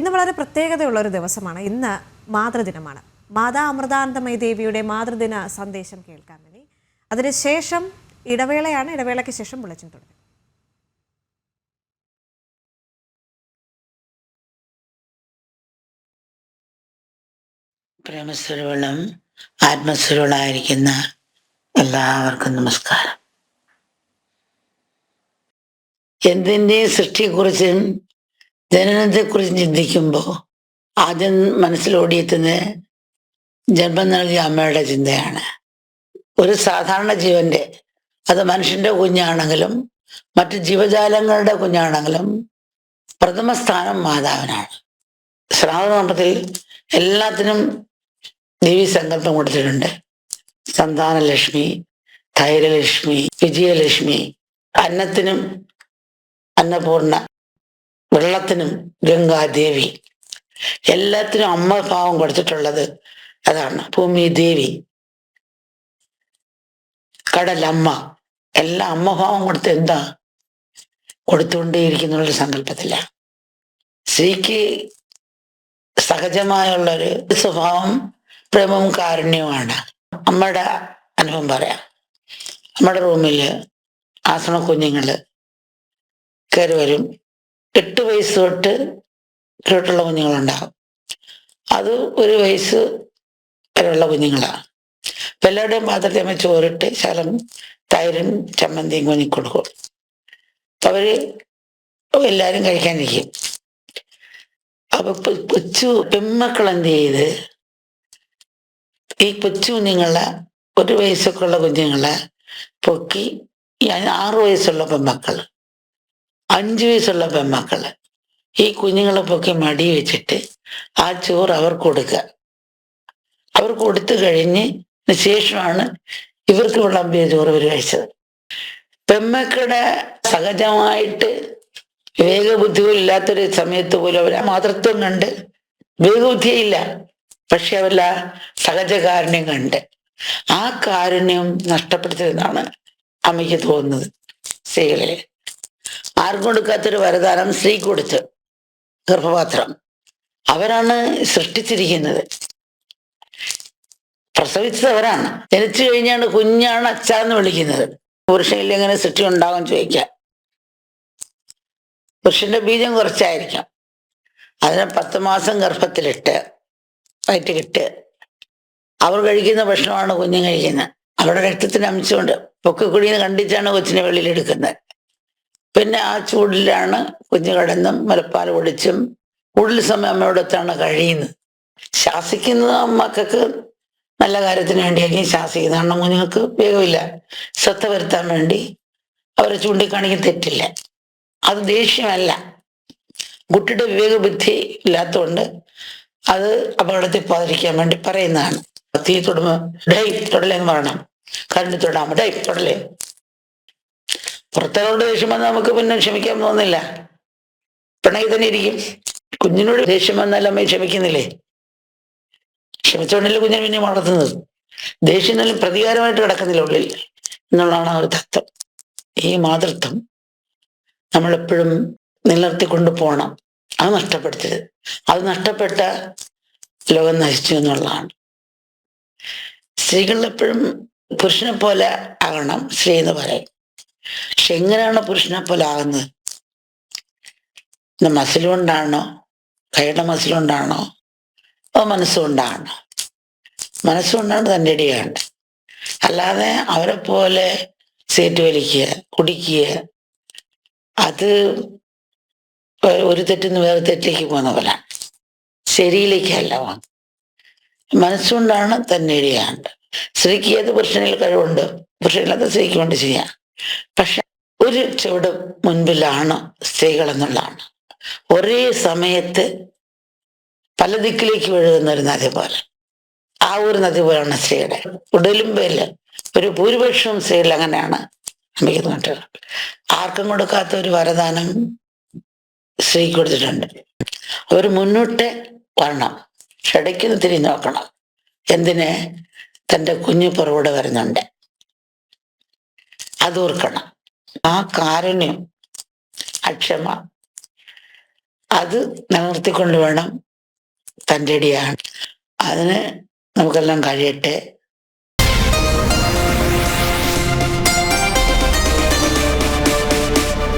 ഇന്ന് വളരെ പ്രത്യേകതയുള്ള ഒരു ദിവസമാണ്. ഇന്ന് മാതൃദിനമാണ്. മാതാ അമൃതാനന്ദമയ ദേവിയുടെ മാതൃദിന സന്ദേശം കേൾക്കാൻ വേണ്ടി. അതിനുശേഷം ഇടവേളയാണ്. ഇടവേളയ്ക്ക് ശേഷം ബുള്ളറ്റിൻ തുടരും. പ്രേമസ്വരൂപം ആത്മസ്വരൂപങ്ങളായിരിക്കുന്ന എല്ലാവർക്കും നമസ്കാരം. എന്തിന്റെയും സൃഷ്ടിയെക്കുറിച്ചും ജനനത്തെക്കുറിച്ചും ചിന്തിക്കുമ്പോൾ ആദ്യം മനസ്സിലോടിയെത്തുന്നത് ജന്മം നൽകിയ അമ്മയുടെ ചിന്തയാണ്. ഒരു സാധാരണ ജീവന്റെ അത് മനുഷ്യന്റെ കുഞ്ഞാണെങ്കിലും മറ്റ് ജീവജാലങ്ങളുടെ കുഞ്ഞാണെങ്കിലും പ്രഥമ സ്ഥാനം മാതാവിനാണ്. ശ്രാവണത്തിൽ എല്ലാത്തിനും ദേവി സങ്കല്പം കൊടുത്തിട്ടുണ്ട്. സന്താനലക്ഷ്മി ധൈര്യലക്ഷ്മി വിജയലക്ഷ്മി അന്നത്തിനും അന്നപൂർണ വെള്ളത്തിനും ഗംഗാദേവി. എല്ലാത്തിനും അമ്മ ഭാവം കൊടുത്തിട്ടുള്ളത് അതാണ്. ഭൂമി ദേവി. കടലമ്മ എല്ലാം അമ്മഭാവം കൊടുത്ത് എന്താ കൊടുത്തുകൊണ്ടേയിരിക്കുന്നുള്ള സങ്കല്പത്തില. സ്ത്രീക്ക് സഹജമായുള്ള ഒരു സ്വഭാവം പ്രേമവും കാരുണ്യവുമാണ്. അമ്മയുടെ അനുഭവം പറയാം. നമ്മുടെ റൂമിൽ ആസണ കുഞ്ഞുങ്ങൾ കയറി വരും. എട്ട് വയസ്സ് തൊട്ട് കേട്ടുള്ള കുഞ്ഞുങ്ങളുണ്ടാകും. അത് ഒരു വയസ്സ് വരെയുള്ള കുഞ്ഞുങ്ങളാണ് അപ്പൊ എല്ലാവരുടെയും പാത്രത്തിൽ അമ്മ ചോറിട്ട് ശലം തൈരും ചമ്മന്തിയും കുഞ്ഞി കൊടുക്കും. അപ്പൊ അവർ എല്ലാരും കഴിക്കാനിരിക്കും. അപ്പൊ കൊച്ചു പെമ്മക്കൾ എന്ത് ചെയ്ത്? ഈ കൊച്ചു കുഞ്ഞുങ്ങളെ ഒരു വയസ്സൊക്കെ ഉള്ള കുഞ്ഞുങ്ങളെ പൊക്കി ആറു വയസ്സുള്ള പെമ്മക്കൾ അഞ്ചു വയസ്സുള്ള പെമ്മക്കൾ ഈ കുഞ്ഞുങ്ങളെ പൊക്കി മടി വെച്ചിട്ട് ആ ചോറ് അവർക്ക് കൊടുക്കുക അവർ കൊടുത്തു കഴിഞ്ഞ് ശേഷമാണ് ഇവർക്ക് വിളമ്പിയ ചോറ് ഇവർ കഴിച്ചത്. പെമ്മക്കളുടെ സഹജമായിട്ട് വിവേകബുദ്ധികൾ ഇല്ലാത്തൊരു സമയത്ത് പോലും അവർ മാതൃത്വം കണ്ട് വിവേകബുദ്ധിയില്ല. പക്ഷെ അവരിൽ ആ സഹജ കാരുണ്യം കണ്ട്. ആ കാരുണ്യം നഷ്ടപ്പെടുത്തരുതെന്നാണ് അമ്മയ്ക്ക് തോന്നുന്നത്. സ്ത്രീകളിൽ. ആർക്കും കൊടുക്കാത്തൊരു വരദാനം സ്ത്രീ കൊടുത്ത് ഗർഭപാത്രം. അവരാണ് സൃഷ്ടിച്ചിരിക്കുന്നത്. പ്രസവിച്ചവരാണ് ജനിച്ചു കഴിഞ്ഞാണ് കുഞ്ഞാണ് അച്ഛാന്ന് വിളിക്കുന്നത്. പുരുഷനിൽ എങ്ങനെ സൃഷ്ടി ഉണ്ടാകും ചോദിക്കാം. പുരുഷന്റെ ബീജം കുറച്ചായിരിക്കാം. അതിനെ പത്ത് മാസം ഗർഭത്തിലിട്ട് വയറ്റിലിട്ട്. അവർ കഴിക്കുന്ന ഭക്ഷണമാണ് കുഞ്ഞ് കഴിക്കുന്നത്. അവരുടെ രക്തത്തിന് അംശമുണ്ട് പൊക്കിക്കുടിയെന്ന് കണ്ടിച്ചാണ് കൊച്ചിനെ വെളിയിലെടുക്കുന്നത്. പിന്നെ ആ ചൂടിലാണ് കുഞ്ഞു കിടന്നും മുലപ്പാൽ പൊടിച്ചും കൂടുതൽ സമയം അമ്മയോടൊത്താണ് കഴിയുന്നത്. ശാസിക്കുന്നത് മക്കൾക്ക് നല്ല കാര്യത്തിന് വേണ്ടിയായിരിക്കും ശാസിക്കുന്നത് കാരണം കുഞ്ഞുങ്ങൾക്ക് വേഗമില്ല. ശ്രദ്ധ വരുത്താൻ വേണ്ടി അവരെ ചൂണ്ടിക്കാണിക്കാൻ തെറ്റില്ല. അത് ദേഷ്യമല്ല. കുട്ടിയുടെ വിവേകബുദ്ധി ഇല്ലാത്തതുകൊണ്ട് അത് അപകടത്തിൽ പോകാതിരിക്കാൻ വേണ്ടി പറയുന്നതാണ്. തീ തൊടുമ്പോ ഡൈ തൊടലേന്ന് പറയണം. കരണ്ട് തൊടാമോ? ഡൈ തൊടലേ. പുറത്തോട് ദേഷ്യം വന്നാൽ നമുക്ക് പിന്നെ ക്ഷമിക്കാൻ തോന്നില്ല. പിണങ്ങി തന്നെ ഇരിക്കും. കുഞ്ഞിനോട് ദേഷ്യം വന്നാൽ അമ്മ ക്ഷമിക്കുന്നില്ലേ? ക്ഷമിച്ചുകൊണ്ടല്ലേ കുഞ്ഞിനെ പിന്നെ വളർത്തുന്നത്? ദേഷ്യം നല്ല പ്രതികാരമായിട്ട് കിടക്കുന്നില്ല ഉള്ളിൽ. എന്നുള്ളതാണ് ആ ഒരു തത്വം. ഈ മാതൃത്വം നമ്മളെപ്പോഴും നിലനിർത്തിക്കൊണ്ട് പോകണം അത് നഷ്ടപ്പെടുത്തരുത്. അത് നഷ്ടപ്പെട്ട ലോകം നശിച്ചു എന്നുള്ളതാണ്. സ്ത്രീകൾ എപ്പോഴും പുരുഷനെ പോലെ ആകണം സ്ത്രീ എന്ന് പറയും പക്ഷെ എങ്ങനെയാണ് പുരുഷനെ പോലെ ആകുന്നത് മസിൽ കൊണ്ടാണോ കൈയുടെ മസിൽ അതോ മനസ്സുകൊണ്ടാണോ? മനസ്സുകൊണ്ടാണ് തന്റെ ഇടിയാണ്ട് അല്ലാതെ അവരെ പോലെ സീറ്റ് വലിക്കുക കുടിക്കുക അത് ഒരു തെറ്റിന്ന് വേറെ തെറ്റിലേക്ക് പോകുന്ന പോലെ ശരിയിലേക്കല്ല പോകുന്നത്. മനസ്സുകൊണ്ടാണ് തന്നെ ഇടിയാണ്ട് സ്ത്രീക്ക് ഏത് പുരുഷനിൽ കഴിവുണ്ട്? പുരുഷനില്ലാത്ത സ്ത്രീക്ക് കൊണ്ട് ചെയ്യാം. പക്ഷെ ഒരു ചുവട് മുൻപിലാണ് സ്ത്രീകൾ എന്നുള്ളതാണ് ഒരേ സമയത്ത് പല ദിക്കിലേക്ക് ഒഴുകുന്ന ഒരു നദി പോലെ. ആ ഒരു നദി പോലെയാണ് സ്ത്രീയുടെ. ഉടലുമ്പേൽ ഒരു ഭൂരിപക്ഷവും സ്ത്രീകൾ അങ്ങനെയാണ് അമ്മയ്ക്ക് ആർക്കും കൊടുക്കാത്ത ഒരു വരദാനം സ്ത്രീ കൊടുത്തിട്ടുണ്ട്. അവർ മുന്നോട്ട് വരണം. ക്ഷടയ്ക്കുന്ന തിരിഞ്ഞു നോക്കണം. എന്തിന്? തന്റെ കുഞ്ഞു പുറകോട് വരുന്നുണ്ട്. അതോർക്കണം. ആ കാരുണ്യം അക്ഷമ അത് നിലനിർത്തിക്കൊണ്ട് വേണം തന്റെ അടിയാണ് അതിന് നമുക്കെല്ലാം കഴിയട്ടെ.